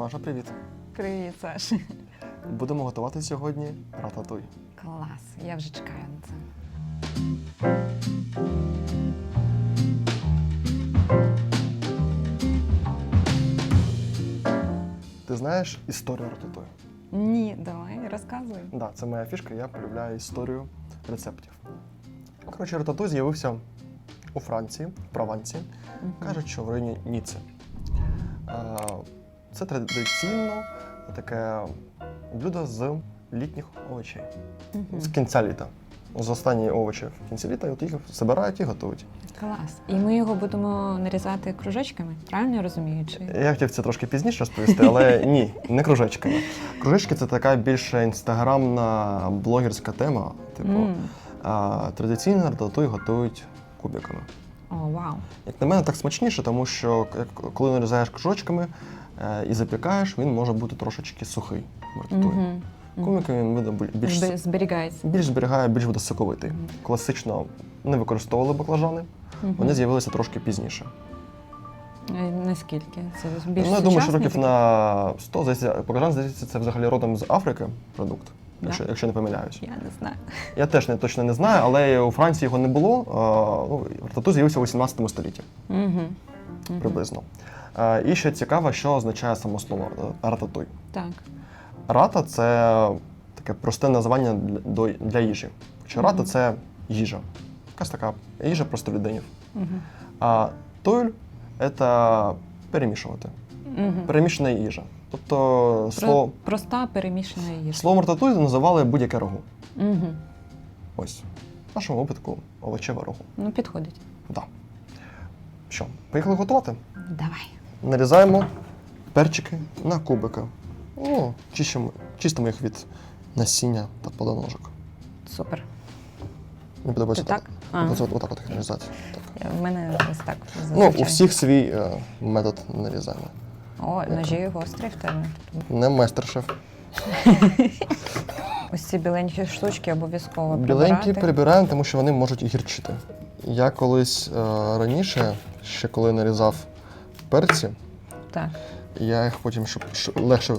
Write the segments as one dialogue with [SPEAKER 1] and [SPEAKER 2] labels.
[SPEAKER 1] Маша, привіт.
[SPEAKER 2] Привіт, Саш.
[SPEAKER 1] Будемо готувати сьогодні рататуй.
[SPEAKER 2] Клас, я вже чекаю на це.
[SPEAKER 1] Ти знаєш історію рататуй?
[SPEAKER 2] Ні, давай, розказуй.
[SPEAKER 1] Да, це моя фішка, я полюбляю історію рецептів. Коротше, рататуй з'явився у Франції, в Прованці.
[SPEAKER 2] Мгм.
[SPEAKER 1] Кажуть, що в районі Ніцце. Е, Це традиційно таке блюдо з літніх овочей. З кінця літа. З останні овочі в кінці літа, і от їх збирають і готують.
[SPEAKER 2] Клас. І ми його будемо нарізати кружечками, правильно я розумію? Чи...
[SPEAKER 1] Я хотів це трошки пізніше розповісти, але ні, не кружечками. Кружечки це така більше інстаграмна блогерська тема. Типу,
[SPEAKER 2] М.
[SPEAKER 1] а, традиційно рататуй готують кубиками.
[SPEAKER 2] О, вау.
[SPEAKER 1] Як на мене, так смачніше, тому що коли нарізаєш кружочками і запікаєш, він може бути трошечки сухий. рататуй.
[SPEAKER 2] Мгм. Мгм.
[SPEAKER 1] Він буде більш,
[SPEAKER 2] Зберігається.
[SPEAKER 1] більш зберігає, більш буде соковитий. Класично не використовували баклажани,
[SPEAKER 2] Мгм.
[SPEAKER 1] вони з'явилися трошки пізніше.
[SPEAKER 2] Е, Наскільки? Це більш
[SPEAKER 1] ну, я думаю, що років
[SPEAKER 2] такий?
[SPEAKER 1] на 100, здається, баклажан, здається, це взагалі родом з Африки продукт,
[SPEAKER 2] Да?
[SPEAKER 1] якщо, якщо не помиляюсь.
[SPEAKER 2] Я не знаю.
[SPEAKER 1] Я теж не, точно не знаю, але у Франції його не було. а, Ну, рататуй з'явився у 18 столітті
[SPEAKER 2] Угу.
[SPEAKER 1] приблизно. А, І ще цікаво, що означає само слово е, рататуй.
[SPEAKER 2] Так.
[SPEAKER 1] Рата це таке просте названня для, їжі. Хоча рата це їжа. Якась така їжа просто людині.
[SPEAKER 2] Угу.
[SPEAKER 1] А туйль це перемішувати.
[SPEAKER 2] Угу.
[SPEAKER 1] Перемішана їжа. Тобто слово,
[SPEAKER 2] Проста перемішана їжа.
[SPEAKER 1] словом рататуй називали будь-яке рагу.
[SPEAKER 2] Угу.
[SPEAKER 1] Ось. В нашому випадку овочеве рагу.
[SPEAKER 2] Ну, підходить.
[SPEAKER 1] Да. Що, поїхали готувати?
[SPEAKER 2] Давай.
[SPEAKER 1] Нарізаємо перчики на кубики. Ну, чистимо, чистимо їх від насіння та плодоножок.
[SPEAKER 2] Супер.
[SPEAKER 1] Мені подобається
[SPEAKER 2] Ти так? А.
[SPEAKER 1] Подобається от- отак от їх нарізати. Так.
[SPEAKER 2] В мене ось так.
[SPEAKER 1] Ну, у всіх свій е, метод нарізання.
[SPEAKER 2] О, ножі гострі в тебе.
[SPEAKER 1] Не майстер-шеф.
[SPEAKER 2] Ось ці біленькі штучки обов'язково
[SPEAKER 1] Біленькі
[SPEAKER 2] прибирати.
[SPEAKER 1] прибираємо, тому що вони можуть гірчити. Я колись е, раніше, ще коли нарізав перці,
[SPEAKER 2] Так.
[SPEAKER 1] я їх потім, щоб легше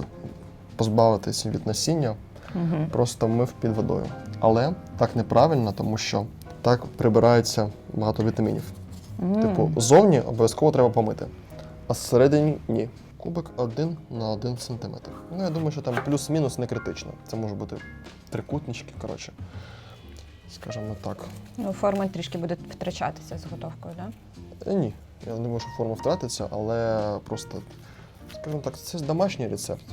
[SPEAKER 1] позбавитися від насіння,
[SPEAKER 2] Угу.
[SPEAKER 1] просто мив під водою. Але так неправильно, тому що так прибирається багато вітамінів. Типу, зовні обов'язково треба помити, а зсередині ні. Кубик 1 на 1 сантиметр. Ну, я думаю, що там плюс-мінус не критично. Це може бути трикутнички, коротше. Скажімо так.
[SPEAKER 2] Ну, форма трішки буде втрачатися з готовкою, так?
[SPEAKER 1] Е, ні, я не думаю, що форма втратиться, але просто, скажімо так, це домашній рецепт.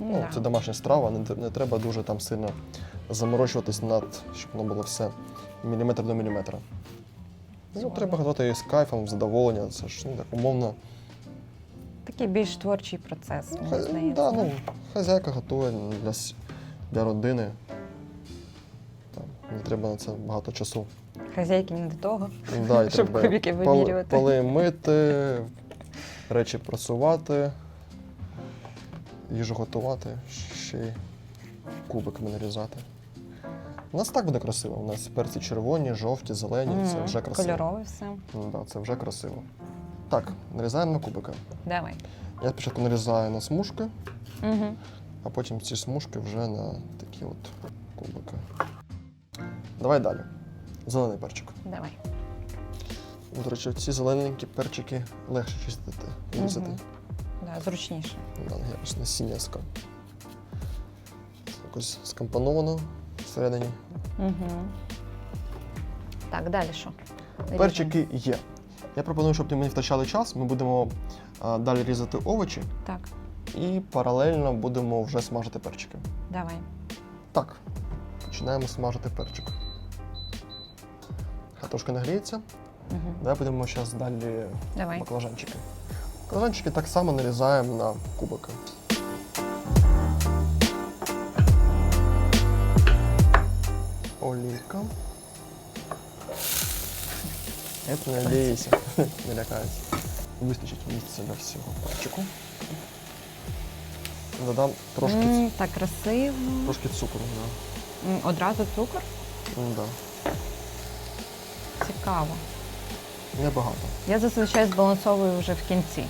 [SPEAKER 1] Ну, це домашня страва, не, не треба дуже там сильно заморочуватись над, щоб воно було все міліметр до міліметра. Ну, треба готувати її з кайфом, з задоволенням. Це ж ну, так умовно.
[SPEAKER 2] Такий більш творчий процес, мені
[SPEAKER 1] Хай-
[SPEAKER 2] здається.
[SPEAKER 1] да, ну, хазяйка готує для, для родини. Там, не треба на це багато часу.
[SPEAKER 2] Хазяйки не до того.
[SPEAKER 1] Да, і
[SPEAKER 2] Щоб
[SPEAKER 1] треба
[SPEAKER 2] кубики вимірювати.
[SPEAKER 1] Поли мити, речі прасувати, їжу готувати, ще й кубиками нарізати. У нас так буде красиво. У нас перці червоні, жовті, зелені. Це вже красиво.
[SPEAKER 2] Кольорове все.
[SPEAKER 1] Ну, да, це вже красиво. Так, нарізаємо на кубики.
[SPEAKER 2] Давай.
[SPEAKER 1] Я спочатку нарізаю на смужки,
[SPEAKER 2] Угу.
[SPEAKER 1] а потім ці смужки вже на такі от кубики. Давай далі. Зелений перчик.
[SPEAKER 2] Давай.
[SPEAKER 1] До речі, ці зелененькі перчики легше чистити, різати.
[SPEAKER 2] Мгм. Да, зручніше.
[SPEAKER 1] Да, якось насіння ска. Якось скомпоновано всередині.
[SPEAKER 2] Угу. Так, далі що?
[SPEAKER 1] Перчики є. Я пропоную, щоб ми не втрачали час. Ми будемо а, далі різати овочі
[SPEAKER 2] Так,
[SPEAKER 1] і паралельно будемо вже смажити перчики.
[SPEAKER 2] давай.
[SPEAKER 1] Так, починаємо смажити перчик. Хай трошки нагріється.
[SPEAKER 2] Угу.
[SPEAKER 1] Давай будемо зараз далі
[SPEAKER 2] Давай.
[SPEAKER 1] баклажанчики. Баклажанчики так само нарізаємо на кубики. Олійка. Это не надеюся, не лякаюся. Вистачить місця для всього перчику. Додам трошки,
[SPEAKER 2] М, так красиво.
[SPEAKER 1] трошки цукру. Да.
[SPEAKER 2] М, Одразу цукор.
[SPEAKER 1] Ну, да.
[SPEAKER 2] Цікаво.
[SPEAKER 1] Небагато.
[SPEAKER 2] Я зазвичай збалансовую вже в кінці.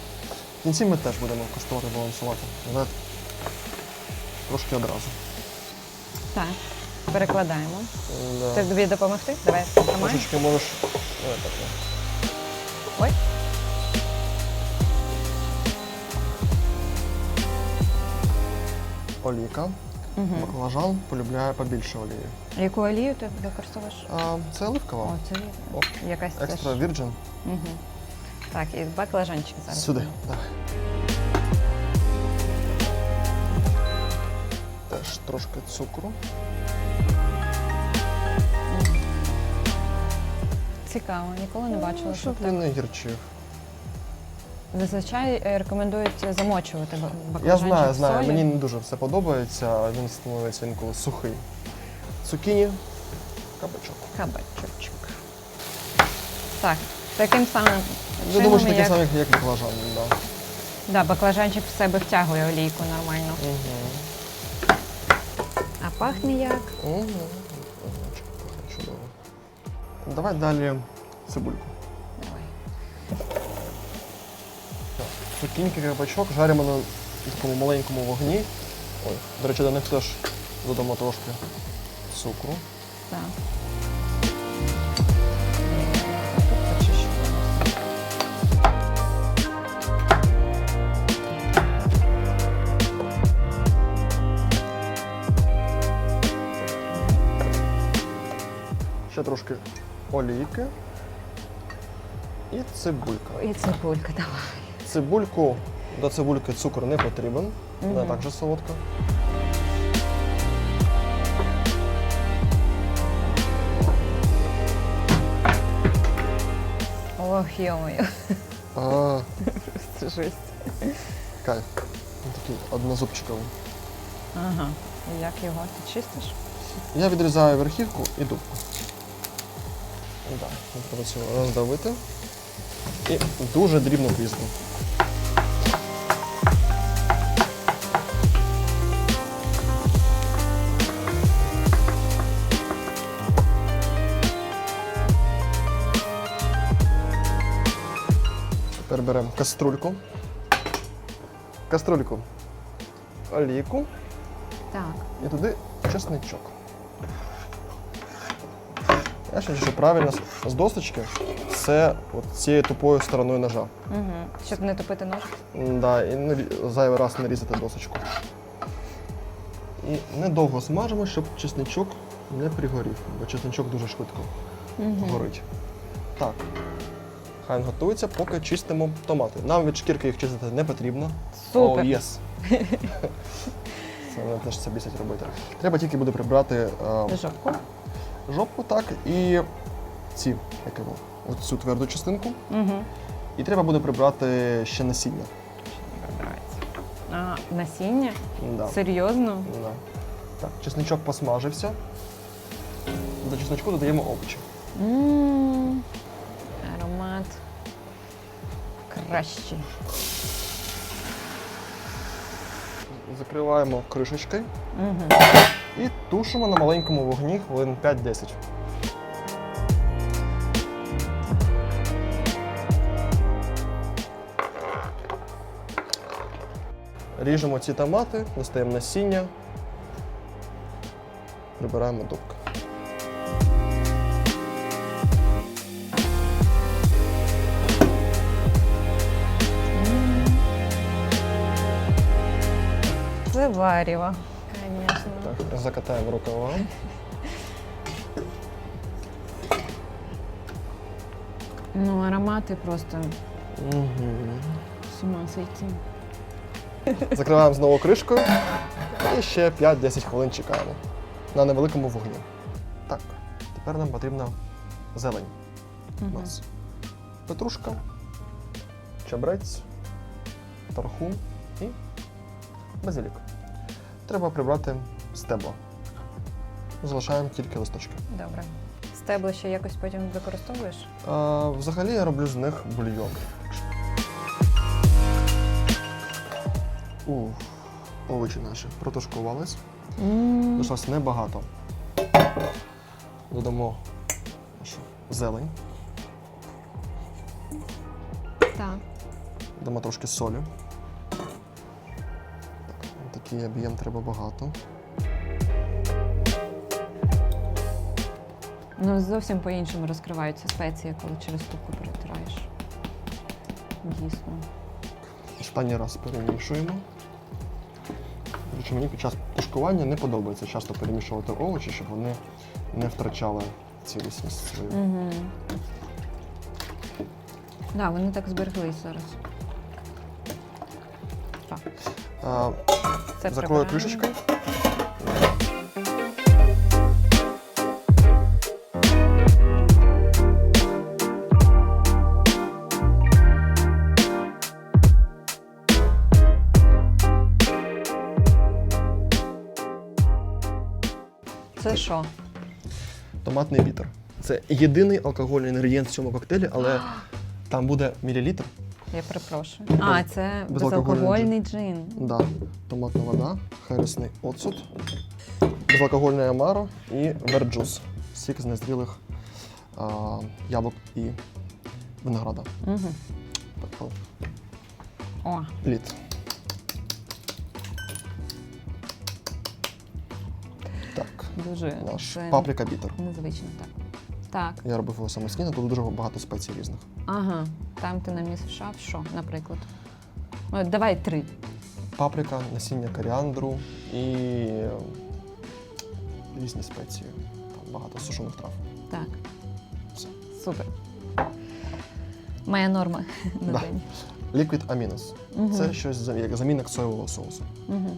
[SPEAKER 1] В кінці ми теж будемо коштувати балансувати. Але трошки одразу.
[SPEAKER 2] Так. Перекладаємо.
[SPEAKER 1] Да.
[SPEAKER 2] Ти тобі допомогти? Давай тримай.
[SPEAKER 1] Трошечки можеш. Давай так.
[SPEAKER 2] Ой.
[SPEAKER 1] Олійка.
[SPEAKER 2] Угу.
[SPEAKER 1] Баклажан полюбляє побільше олії.
[SPEAKER 2] Яку олію ти використовуєш?
[SPEAKER 1] А це оливкова.
[SPEAKER 2] О, це
[SPEAKER 1] О,
[SPEAKER 2] якась.
[SPEAKER 1] Екстра вірджин.
[SPEAKER 2] Угу. Так, і баклажанчик зараз.
[SPEAKER 1] Сюди. Давай. Теж трошки цукру.
[SPEAKER 2] Цікаво, ніколи не бачила,
[SPEAKER 1] Щоб
[SPEAKER 2] щоб
[SPEAKER 1] він
[SPEAKER 2] так.
[SPEAKER 1] не гірчив.
[SPEAKER 2] Зазвичай е, рекомендують замочувати ба-
[SPEAKER 1] Я знаю,
[SPEAKER 2] в
[SPEAKER 1] знаю.
[SPEAKER 2] солі.
[SPEAKER 1] Мені не дуже все подобається. Він становиться інколи сухий. Цукіні, кабачок.
[SPEAKER 2] Кабачочок. Так, таким самим
[SPEAKER 1] Я
[SPEAKER 2] чином,
[SPEAKER 1] думаю, що таке
[SPEAKER 2] як...
[SPEAKER 1] саме, як баклажан. Да.
[SPEAKER 2] Да, баклажанчик в себе втягує олійку нормально.
[SPEAKER 1] Угу.
[SPEAKER 2] А пахне як?
[SPEAKER 1] Угу. Чудово. Давай далі цибульку. Цукіньки, кабачок жаримо на такому маленькому вогні. Ой, до речі, до них теж додамо трошки цукру.
[SPEAKER 2] Так.
[SPEAKER 1] Ще трошки олійки. І цибулька.
[SPEAKER 2] І цибулька, давай.
[SPEAKER 1] Цибульку, до цибульки цукор не потрібен. Вона
[SPEAKER 2] Мгм.
[SPEAKER 1] так же солодка.
[SPEAKER 2] Ох, йо-моє.
[SPEAKER 1] А,
[SPEAKER 2] Це жесть.
[SPEAKER 1] кайф. Він такий однозубчиковий.
[SPEAKER 2] Ага. І як його? Ти чистиш?
[SPEAKER 1] Я відрізаю верхівку і дубку. Да, треба цього роздавити. І дуже дрібно різати. Тепер беремо каструльку. Каструльку. Олійку
[SPEAKER 2] Так.
[SPEAKER 1] і туди чесничок. Я вважаю, що правильно з- досточки це от цією тупою стороною ножа.
[SPEAKER 2] Угу. Щоб не топити нож.
[SPEAKER 1] М, Да, і не рі- зайвий раз не різати досочку. І недовго смажимо, щоб чесничок не пригорів, бо чесничок дуже швидко
[SPEAKER 2] Угу.
[SPEAKER 1] горить. Так. Хай він готується, поки чистимо томати. Нам від шкірки їх чистити не потрібно.
[SPEAKER 2] Супер.
[SPEAKER 1] О, єс. Це мене теж це бісить робити. Треба тільки буде прибрати е,
[SPEAKER 2] Жопку.
[SPEAKER 1] Жопку, так, і ці, як його, оцю тверду частинку.
[SPEAKER 2] Угу.
[SPEAKER 1] І треба буде прибрати ще насіння.
[SPEAKER 2] А, насіння?
[SPEAKER 1] Да.
[SPEAKER 2] Серйозно?
[SPEAKER 1] Да. Так, чесничок посмажився. До чесночку додаємо овочі.
[SPEAKER 2] Аромат. Кращий.
[SPEAKER 1] Закриваємо кришечкою
[SPEAKER 2] Угу.
[SPEAKER 1] І тушимо на маленькому вогні хвилин 5-10. Ріжемо ці томати, достаємо насіння, прибираємо дубки.
[SPEAKER 2] Це варіво.
[SPEAKER 1] Закатаємо рукава.
[SPEAKER 2] Ну, аромати просто
[SPEAKER 1] Угу.
[SPEAKER 2] з ума сойти.
[SPEAKER 1] Закриваємо знову кришкою і ще 5-10 хвилин чекаємо на невеликому вогні. Так, тепер нам потрібна зелень. У
[SPEAKER 2] Мгм.
[SPEAKER 1] нас петрушка, чабрець, тархун і базилік. Треба прибрати стебло. Залишаємо тільки листочки.
[SPEAKER 2] Добре. Стебло ще якось потім використовуєш?
[SPEAKER 1] А, взагалі я роблю з них бульйон. Ух, овочі наші протушкувались. Лишилось небагато. Додамо нашу зелень.
[SPEAKER 2] Так.
[SPEAKER 1] Дамо трошки солі. Так, такий об'єм треба багато.
[SPEAKER 2] Ну, зовсім по-іншому розкриваються спеції, коли через ступку перетираєш. Дійсно.
[SPEAKER 1] Останній раз перемішуємо. Речі, мені під час тушкування не подобається часто перемішувати овочі, щоб вони не втрачали цілісність свою.
[SPEAKER 2] Угу. Да, вони так збереглись зараз. Так,
[SPEAKER 1] А,
[SPEAKER 2] це
[SPEAKER 1] закрою кришечкою.
[SPEAKER 2] Це що?
[SPEAKER 1] Томатний бітер. Це єдиний алкогольний інгредієнт в цьому коктейлі, але там буде мілілітр.
[SPEAKER 2] Я перепрошую. А, це
[SPEAKER 1] безалкогольний
[SPEAKER 2] джин.
[SPEAKER 1] Да. Томатна вода, хересний оцет, безалкогольне амаро і верджус. Сік з незрілих а, яблук і винограда.
[SPEAKER 2] Угу.
[SPEAKER 1] Так,
[SPEAKER 2] О,
[SPEAKER 1] лід.
[SPEAKER 2] Дуже
[SPEAKER 1] наш
[SPEAKER 2] це
[SPEAKER 1] паприка бітер.
[SPEAKER 2] незвично так. Так,
[SPEAKER 1] Я робив його самостійно, тут дуже багато спецій різних.
[SPEAKER 2] ага. Там ти намішав що, наприклад? О, давай три.
[SPEAKER 1] Паприка, насіння коріандру і е, різні спеції. Там багато сушених трав.
[SPEAKER 2] Так.
[SPEAKER 1] Все.
[SPEAKER 2] Супер. Моя норма на
[SPEAKER 1] Да.
[SPEAKER 2] день.
[SPEAKER 1] Liquid aminos.
[SPEAKER 2] Мгм.
[SPEAKER 1] Це щось за- як замінник соєвого соусу.
[SPEAKER 2] Угу.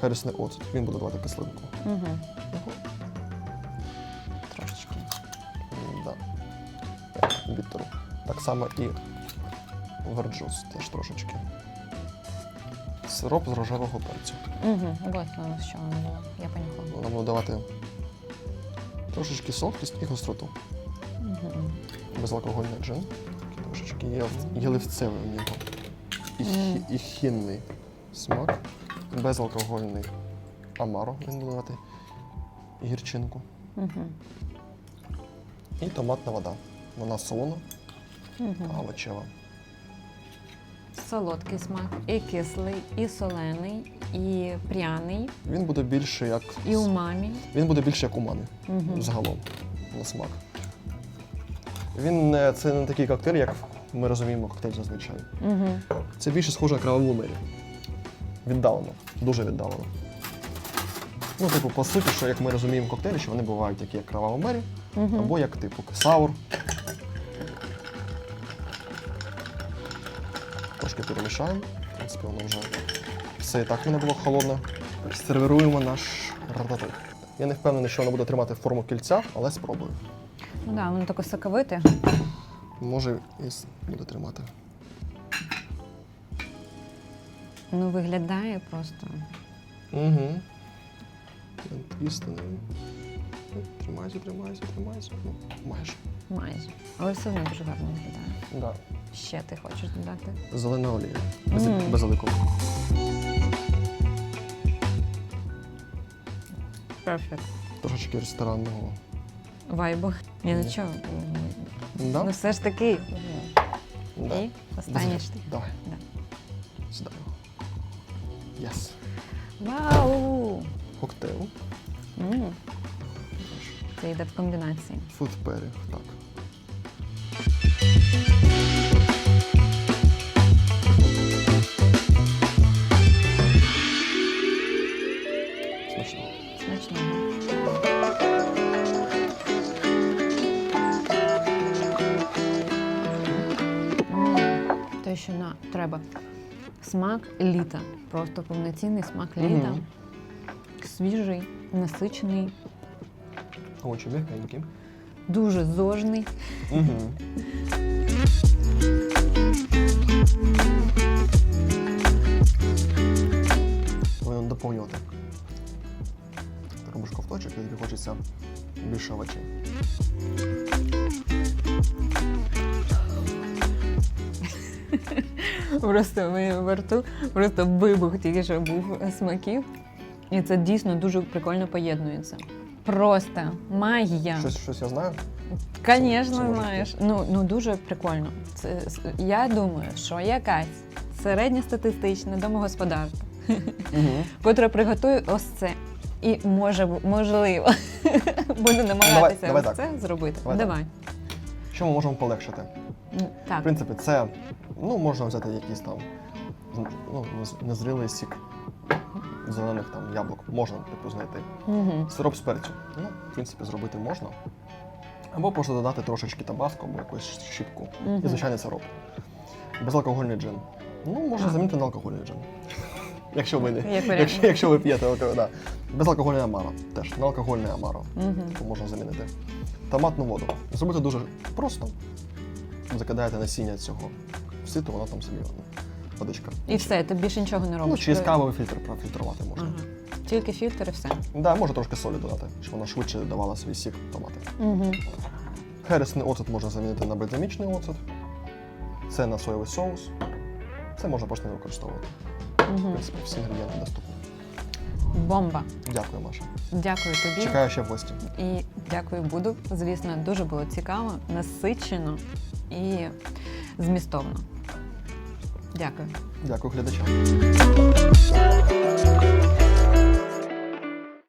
[SPEAKER 1] Хересний оцет. Він буде давати кислинку.
[SPEAKER 2] Угу. Трошечки.
[SPEAKER 1] Да. Біттеру. Так само і верджус теж трошечки. Сироп з рожевого перцю.
[SPEAKER 2] Угу. Ось воно, що воно було. Я понюхала.
[SPEAKER 1] Воно буде давати трошечки солодкість і гостроту.
[SPEAKER 2] Угу.
[SPEAKER 1] Безалкогольний джин. Трошечки є, є у нього. І, хі, і хінний смак. Безалкогольний амаро він буде давати гірчинку.
[SPEAKER 2] Угу.
[SPEAKER 1] І томатна вода. Вона солона,
[SPEAKER 2] Угу.
[SPEAKER 1] овочева.
[SPEAKER 2] Солодкий смак, і кислий, і солений, і пряний,
[SPEAKER 1] Він буде більше як
[SPEAKER 2] і умамі.
[SPEAKER 1] він буде більше як умамі
[SPEAKER 2] Угу.
[SPEAKER 1] загалом на смак. Він не це не такий коктейль, як ми розуміємо коктейль зазвичай.
[SPEAKER 2] Угу.
[SPEAKER 1] Це більше схоже на кравову мері. Віддалено, дуже віддалено. Ну, типу, по суті, що як ми розуміємо коктейлі, що вони бувають такі, як кравава мері,
[SPEAKER 2] Угу.
[SPEAKER 1] або як типу саур. Трошки перемішаємо. В принципі, воно вже все і так воно було холодне. Сервіруємо наш рататуй. Я не впевнений, що воно буде тримати форму кільця, але спробую.
[SPEAKER 2] Ну да, воно таке соковите.
[SPEAKER 1] Може і с- буде тримати.
[SPEAKER 2] Ну, виглядає просто.
[SPEAKER 1] Угу. Твістений. Тримайся, тримайся, тримайся. Ну, майже.
[SPEAKER 2] Майже. Але все одно дуже гарно виглядає.
[SPEAKER 1] Да.
[SPEAKER 2] Ще ти хочеш додати?
[SPEAKER 1] Зелена олія. Без,
[SPEAKER 2] Мм.
[SPEAKER 1] без.
[SPEAKER 2] Перфект.
[SPEAKER 1] Трошечки ресторанного.
[SPEAKER 2] Вайбу. Ні, ну чого?
[SPEAKER 1] Да?
[SPEAKER 2] Ну все ж таки.
[SPEAKER 1] да.
[SPEAKER 2] І останній штик.
[SPEAKER 1] Давай. Yes.
[SPEAKER 2] Вау!
[SPEAKER 1] Коктейл.
[SPEAKER 2] М, Це йде в комбінації.
[SPEAKER 1] Фуд пері. Так. Смачно.
[SPEAKER 2] Смачно. Те, що на треба. Смак літа. Просто повноцінний смак літа.
[SPEAKER 1] Мгм.
[SPEAKER 2] Свіжий, насичений,
[SPEAKER 1] Овочі м'якенькі.
[SPEAKER 2] дуже зожний.
[SPEAKER 1] Угу. Повинен доповнювати. Робиш ковточок, і тобі хочеться більше овочей.
[SPEAKER 2] Просто в моєму рту просто вибух тільки що був смаків. І це дійсно дуже прикольно поєднується. Просто магія.
[SPEAKER 1] Щось, щось я знаю?
[SPEAKER 2] Звісно, знаєш. Ну, ну дуже прикольно. Це, я думаю, що якась середньостатистичне домогосподарство,
[SPEAKER 1] Угу.
[SPEAKER 2] котре приготує ось це. І може, можливо, буде намагатися
[SPEAKER 1] Давай- давай
[SPEAKER 2] ось це зробити.
[SPEAKER 1] Давай.
[SPEAKER 2] Давай.
[SPEAKER 1] Що ми можемо полегшити?
[SPEAKER 2] М,
[SPEAKER 1] В принципі, це ну, можна взяти якийсь там ну, незрілий сік зелених там яблук. Можна типу знайти.
[SPEAKER 2] Угу.
[SPEAKER 1] Сироп з перцю. Ну, в принципі, зробити можна. Або просто додати трошечки табаско або якусь щіпку.
[SPEAKER 2] Мгм.
[SPEAKER 1] І звичайний сироп. Безалкогольний джин. Ну, можна замінити на алкогольний джин. Якщо ви, не,
[SPEAKER 2] Як
[SPEAKER 1] якщо, якщо ви п'єте алкоголь, да. Безалкогольний амаро. Теж на алкогольний амаро.
[SPEAKER 2] Угу.
[SPEAKER 1] Можна замінити. Томатну воду. Зробити дуже просто. Закидаєте насіння цього в сито, воно там собі водичка.
[SPEAKER 2] І все, ти більше нічого не робиш.
[SPEAKER 1] Ну, через кавовий фільтр профільтрувати можна.
[SPEAKER 2] Ага. Тільки фільтр і все.
[SPEAKER 1] Да, може трошки солі додати, щоб воно швидше давало свій сік томати.
[SPEAKER 2] Угу.
[SPEAKER 1] Хересний оцет можна замінити на бальзамічний оцет. Це на соєвий соус. Це можна просто не використовувати. В
[SPEAKER 2] Угу.
[SPEAKER 1] принципі, всі інгредієнти доступні.
[SPEAKER 2] Бомба.
[SPEAKER 1] Дякую, Маша.
[SPEAKER 2] Дякую тобі.
[SPEAKER 1] Чекаю ще в гості.
[SPEAKER 2] І дякую, буду. Звісно, дуже було цікаво, насичено і змістовно. Дякую.
[SPEAKER 1] Дякую глядачам.